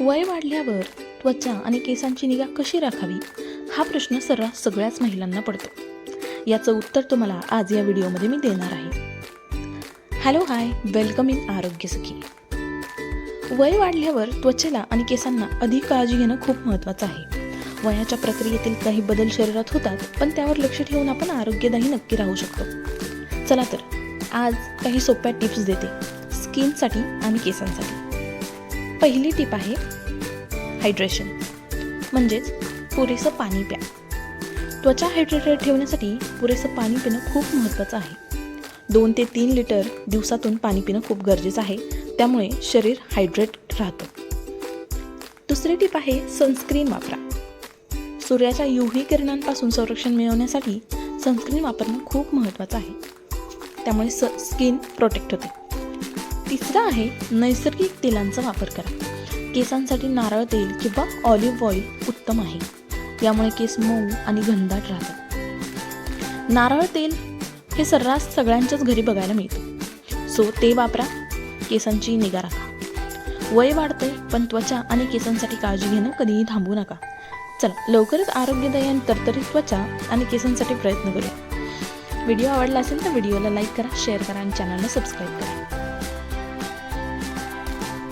वय वाढल्यावर त्वचा आणि केसांची निगा कशी राखावी? हा प्रश्न सर्रास सगळ्याच महिलांना पडतो. याचं उत्तर तुम्हाला आज या व्हिडिओमध्ये मी देणार आहे. हॅलो हाय वेलकम इन आरोग्य सखी. वय वाढल्यावर त्वचेला आणि केसांना अधिक काळजी घेणं खूप महत्त्वाचं आहे. वयाच्या प्रक्रियेतील काही बदल शरीरात होतात पण त्यावर लक्ष ठेवून आपण आरोग्यदायी नक्की राहू शकतो. चला तर आज काही सोप्या टिप्स देते. स्किनसाठी आणि केसांसाठी. पहिली टीप आहे हायड्रेशन म्हणजेच पुरेसं पाणी प्या. त्वचा हायड्रेटेड ठेवण्यासाठी पुरेसं पाणी पिणं खूप महत्त्वाचं आहे. दोन ते तीन लिटर दिवसातून पाणी पिणं खूप गरजेचं आहे. त्यामुळे शरीर हायड्रेट राहतं. दुसरी टीप आहे सनस्क्रीन वापरा. सूर्याच्या युव्ही किरणांपासून संरक्षण मिळवण्यासाठी सनस्क्रीन वापरणं खूप महत्त्वाचं आहे. त्यामुळे स स्किन प्रोटेक्ट होते. तिसरा आहे नैसर्गिक तेलांचा वापर करा. केसांसाठी नारळ तेल किंवा ऑलिव्ह ऑइल उत्तम आहे. यामुळे केस मऊ आणि घनदाट राहतात. नारळ तेल हे सर्रास सगळ्यांच्याच घरी बघायला मिळतं. सो ते वापरा केसांची निगा राखा. वय वाढते पण त्वचा आणि केसांसाठी काळजी घेणं कधीही थांबू नका. चला लवकरच आरोग्यदायी आणि तरतरीत त्वचा आणि केसांसाठी प्रयत्न करूया. व्हिडिओ आवडला असेल तर व्हिडिओला लाईक करा शेअर करा आणि चॅनलला सबस्क्राईब करा.